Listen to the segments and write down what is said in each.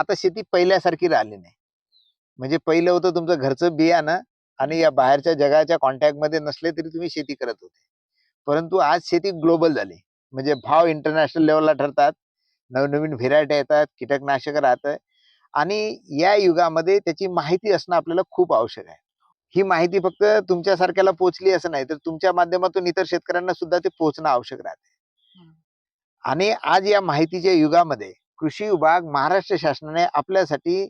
आता शेती पहिल्यासारखी राहिली नाही. म्हणजे पहिलं होतं तुमचं घरचं बियाणं आणि या बाहेरच्या जगाच्या कॉन्टॅक्टमध्ये नसले तरी तुम्ही शेती करत होते. परंतु आज शेती ग्लोबल झाली. म्हणजे भाव इंटरनॅशनल लेवलला ठरतात नवनवीन व्हेरायटी येतात कीटकनाशक राहतं आणि या युगामध्ये त्याची माहिती असणं आपल्याला खूप आवश्यक आहे. ही माहिती फक्त तुमच्यासारख्याला पोहोचली असं नाही तर तुमच्या माध्यमातून इतर शेतकऱ्यांना सुद्धा ते पोहोचणं आवश्यक राहते आणि आज या माहितीच्या युगामध्ये कृषी विभाग महाराष्ट्र शासनाने आपल्यासाठी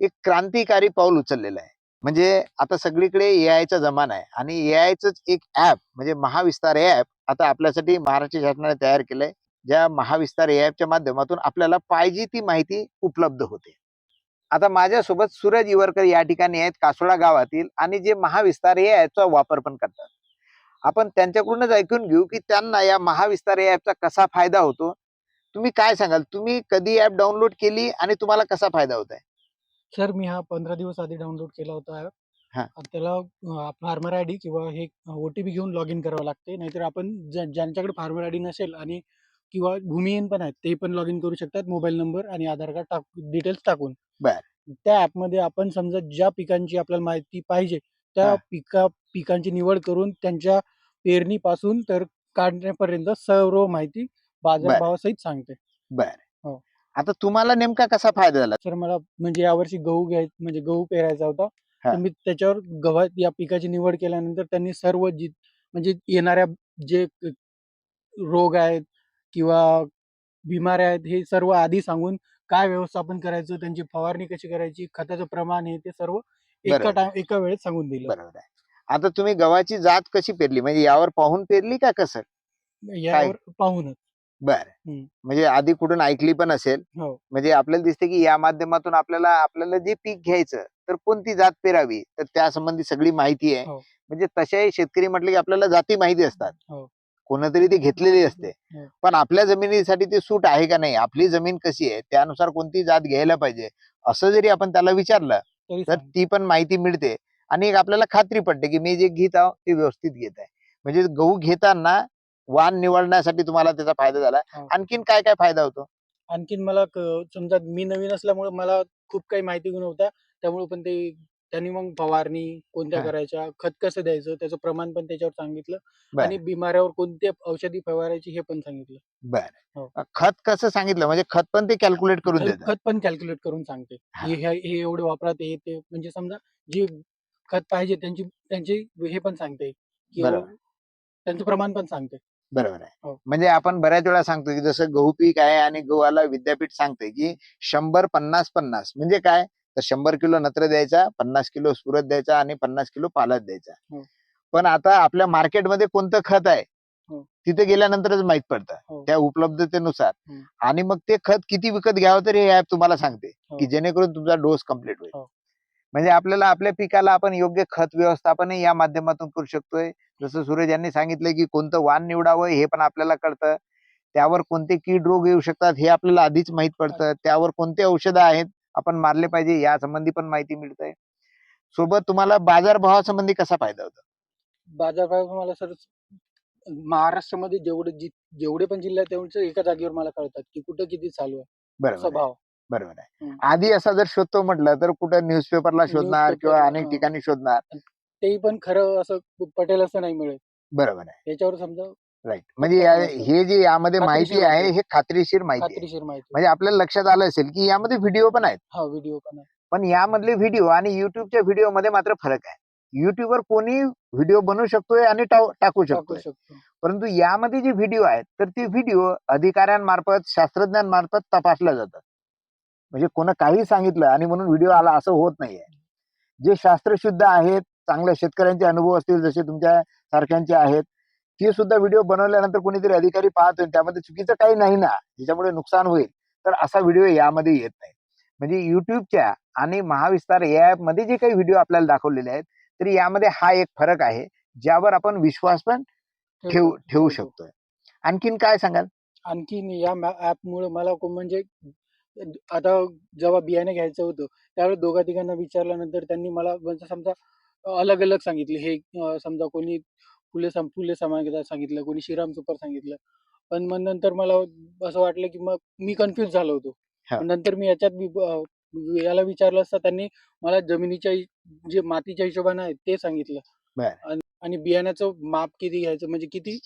एक क्रांतिकारी पाऊल उचललेलं आहे. म्हणजे आता सगळीकडे ए चा जमाना आहे आणि ए आयच एक ऍप म्हणजे महाविस्तार हे ऍप आता आपल्यासाठी महाराष्ट्र शासनाने तयार केलंय ज्या महाविस्तार ए च्या माध्यमातून आपल्याला पाहिजे ती माहिती उपलब्ध होते. आता माझ्यासोबत सूरज इवरकर या ठिकाणी आहेत कासोडा गावातील आणि जे महाविस्तार ए चा वापर पण करतात. आपण त्यांच्याकडूनच ऐकून घेऊ की त्यांना या महाविस्तार या चा कसा फायदा होतो तुम्ही काय सांगाल तुम्ही कधी ऍप डाउनलोड केली आणि तुम्हाला कसा फायदा होत आहे सर मी हा पंधरा दिवस आधी डाउनलोड केला होता हा. त्याला फार्मर आय डी किंवा हे ओ टी पी घेऊन लॉग इन करावं लागते नाहीतर आपण ज्या- ज्यांच्याकडे फार्मर आय डी नसेल आणि किंवा भूमिहीन पण आहेत ते पण लॉग इन करू शकतात मोबाईल नंबर आणि आधार कार्ड टाक डिटेल्स टाकून बर. त्या ॲपमध्ये आपण समजा ज्या पिकांची आपल्याला माहिती पाहिजे त्या हा. पिका पिकांची निवड करून त्यांच्या पेरणीपासून तर काढण्यापर्यंत सर्व माहिती बाजारभावासहित सांगते. बर. हो. आता तुम्हाला नेमका कसा फायदा झाला? सर मला म्हणजे यावर्षी गहू घ्याय म्हणजे गहू पेरायचा होता. हा. तर मी त्याच्यावर गव्हात या पिकाची निवड केल्यानंतर त्यांनी सर्व जी म्हणजे येणाऱ्या जे क- रोग आहेत किंवा बिमाऱ्या आहेत हे सर्व आधी सांगून काय व्यवस्थापन करायचं त्यांची फवारणी कशी करायची खताचं प्रमाण हे ते सर्व एका बरोबर. टाइम एका वेळेत सांगून दिलं. बरोबर आहे. आता तुम्ही गव्हाची जात कशी पेरली? म्हणजे यावर पाहून पेरली का कसं? यावर पाहूनच. बर. म्हणजे आधी कुठून ऐकली पण असेल. हो. म्हणजे आपल्याला दिसते की या माध्यमातून आपल्याला आपल्याला जे पीक घ्यायचं तर कोणती जात पेरावी? तर त्या संबंधी सगळी माहिती आहे. हो. म्हणजे तशाही शेतकरी म्हटले की आपल्याला जाती माहिती असतात. हो. कोणतरी ती घेतलेली असते. हो. पण आपल्या जमिनीसाठी ती सूट आहे का नाही? आपली जमीन कशी आहे? त्यानुसार कोणती जात घ्यायला पाहिजे? असं जरी आपण त्याला विचारलं तरी. ती पण माहिती मिळते. आणि एक आपल्याला खात्री पडते की मी जे घेत आहो ते व्यवस्थित घेत आहे. म्हणजे गहू घेताना वाण निवडण्यासाठी तुम्हाला त्याचा फायदा झाला हो. आणखीन काय काय फायदा होतो आणखीन मला क- समजा मी नवीन असल्यामुळे मला खूप काही माहिती नव्हत्या त्यामुळे पण ते त्यांनी मग फवारणी कोणत्या हा. करायच्या खत कसं द्यायचं त्याचं प्रमाण पण त्याच्यावर सांगितलं बर. आणि बिमाऱ्यावर कोणते औषधी फवारायची हे पण सांगितलं बर हो. खत कसं सांगितलं म्हणजे खत पण ते कॅल्क्युलेट करून खत देतात खत पण कॅल्क्युलेट करून सांगते हा. हे हे हे एवढे वापरात हे ते म्हणजे समजा जे खत पाहिजे त्यांची त्यांची हे पण सांगते किंवा बरोबर. त्यांचं प्रमाण पण सांगते बरोबर आहे हो. म्हणजे आपण बऱ्याच वेळा सांगतो की जसं गहू पीक आहे आणि गव्हाला विद्यापीठ सांगते की शंभर पन्नास पन्नास म्हणजे काय तर शंभर किलो नत्र द्यायचा पन्नास किलो सुरत द्यायचा आणि पन्नास किलो पालक द्यायचा हो. पण आता आपल्या मार्केटमध्ये कोणतं खत आहे हो. तिथे गेल्यानंतरच माहीत पडतं हो. त्या उपलब्धतेनुसार हम्म. आणि मग ते खत किती विकत घ्यावं तर हे ऍप तुम्हाला सांगते हो. की जेणेकरून तुमचा डोस कंप्लीट होईल हो. म्हणजे आपल्याला आपल्या पिकाला आपण योग्य खत व्यवस्थापन या माध्यमातून करू शकतोय जसं सूरज यांनी सांगितलं की कोणतं वाण निवडावं हे पण आपल्याला कळतं. त्यावर कोणते कीड रोग येऊ शकतात हे आपल्याला आधीच माहीत पडतं. त्यावर कोणते औषधं आहेत आपण मारले पाहिजे या संबंधी पण माहिती मिळते. सोबत तुम्हाला बाजारभावासंबंधी कसा फायदा होतो? बाजारभाव मला सर महाराष्ट्रामध्ये जेवढे जेवढे पण जिल्हे आहेत तेवढे एका जागेवर मला कळतात की कुठं किती चालू आहे. बरोबर बरोबर आहे. आधी असा जर शोधतो म्हटलं तर कुठं न्यूजपेपरला शोधणार किंवा अनेक. ठिकाणी शोधणार. तेही पण खरं असं पटेल असं नाही मिळेल बरोबर आहे. याच्यावर समजा राईट. म्हणजे या- हे जे यामध्ये माहिती खात्रीशीर आहे माहिती. हे खात्रीशीर माहिती आहे. खात्रीशीर माहिती म्हणजे आपल्याला लक्षात आलं असेल की यामध्ये व्हिडिओ पण आहेत. हा व्हिडिओ पण आहे पण यामधले व्हिडिओ आणि युट्यूबच्या व्हिडिओमध्ये मात्र फरक आहे. युट्यूबवर कोणी व्हिडिओ बनवू शकतोय आणि टाव- टाकू टाकू शकतोय. शकतो परंतु यामध्ये जे व्हिडिओ आहेत तर ते व्हिडिओ अधिकाऱ्यांमार्फत शास्त्रज्ञांमार्फत तपासल्या जातात. म्हणजे कोण काही सांगितलं आणि म्हणून व्हिडिओ आला असं होत नाहीये. जे शास्त्रशुद्ध आहेत चांगल्या शेतकऱ्यांचे अनुभव असतील जसे तुमच्या सारख्यांचे आहेत. ते सुद्धा व्हिडिओ बनवल्यानंतर कोणीतरी अधिकारी पाहतोय त्यामध्ये चुकीचं काही नाही ना ज्याच्यामुळे नुकसान होईल. तर असा व्हिडिओ यामध्ये येत नाही. म्हणजे युट्यूबच्या आणि महाविस्तार या ऍपमध्ये जे काही व्हिडिओ आपल्याला दाखवलेले आहेत तर यामध्ये हा एक फरक आहे ज्यावर आपण विश्वास पण ठेवू ठेवू शकतोय. आणखीन काय सांगाल? आणखीन या ऍप मुळे मला म्हणजे आता जेव्हा बियाणे घ्यायचं होतं त्यावेळेस दोघा तिघांना विचारल्यानंतर त्यांनी मला म्हणजे समजा अलग अलग सांगितले. हे समजा कोणी फुले सम फुले समागीता सांगितलं कोणी श्रीराम सुपर सांगितलं. पण मग नंतर मला असं वाटलं की मग मी कन्फ्युज झालो होतो. नंतर मी याच्यात याला विचारलं असता त्यांनी मला जमिनीच्या जे मातीच्या हिशोबाने आहे ते सांगितलं. आणि- बियाण्याचं माप किती घ्यायचं म्हणजे किती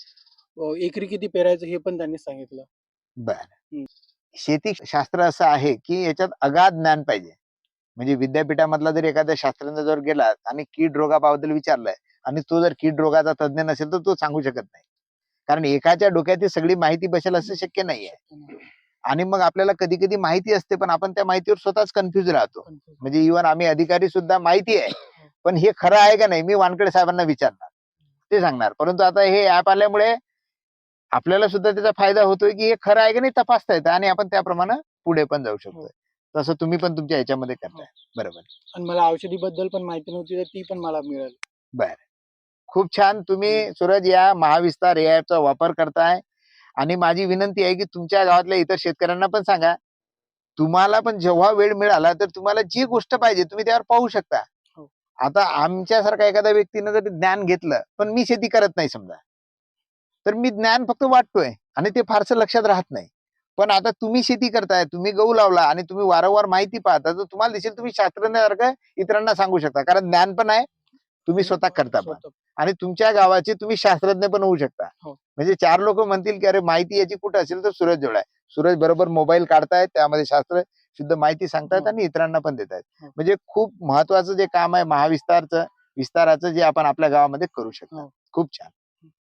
एकरी किती पेरायचं हे पण त्यांनी सांगितलं. बर. शेती शास्त्र असं आहे की याच्यात अगाध ज्ञान पाहिजे. म्हणजे विद्यापीठामधला जर एखाद्या शास्त्रज्ञ जर गेला आणि कीड रोगाबद्दल विचारलंय आणि तो जर कीड रोगाचा तज्ज्ञ नसेल तर तो सांगू शकत नाही. कारण एकाच्या डोक्यात ही सगळी माहिती बसेल असं शक्य नाहीये. आणि मग आपल्याला कधी कधी माहिती असते पण आपण त्या माहितीवर स्वतःच कन्फ्युज राहतो. म्हणजे इव्हन आम्ही अधिकारी सुद्धा माहिती आहे पण हे खरं आहे का नाही मी वानकडे साहेबांना विचारणार. ते सांगणार. परंतु आता हे ऍप आल्यामुळे आपल्याला सुद्धा त्याचा फायदा होतोय की हे खरं आहे का नाही तपासता येतं आणि आपण त्याप्रमाणे पुढे पण जाऊ शकतोय. तसं तुम्ही पण तुमच्या ह्याच्यामध्ये करताय. बरोबर. आणि मला औषधीबद्दल पण माहिती नव्हती तर ती पण मला मिळाली. खूप छान. तुम्ही सूरज या महाविस्तार या ऍपचा वापर करताय. आणि माझी विनंती आहे की तुमच्या गावातल्या इतर शेतकऱ्यांना पण सांगा. तुम्हाला पण जेव्हा वेळ मिळाला तर तुम्हाला जी गोष्ट पाहिजे तुम्ही त्यावर पाहू शकता. हो. आता आमच्यासारखा एखाद्या व्यक्तीनं जर ज्ञान घेतलं पण मी शेती करत नाही समजा. तर मी ज्ञान फक्त वाटतोय आणि ते फारसं लक्षात राहत नाही. पण आता तुम्ही शेती करताय तुम्ही गहू लावला आणि तुम्ही वारंवार माहिती पाहता तर तुम्हाला दिसेल तुम्ही शास्त्रज्ञासारखं इतरांना सांगू शकता कारण ज्ञान पण आहे तुम्ही स्वतः करता पण. आणि तुमच्या गावाचे तुम्ही शास्त्रज्ञ पण होऊ शकता हो. म्हणजे चार लोक म्हणतील की अरे माहिती याची कुठं असेल तर सूरज आहे सूरज बरोबर मोबाईल काढतायत त्यामध्ये शास्त्र शुद्ध माहिती सांगतायत हो. आणि इतरांना पण देत आहेत हो. म्हणजे खूप महत्वाचं जे काम आहे महाविस्तारचं विस्ताराचं जे आपण आपल्या गावामध्ये करू शकतो. खूप छान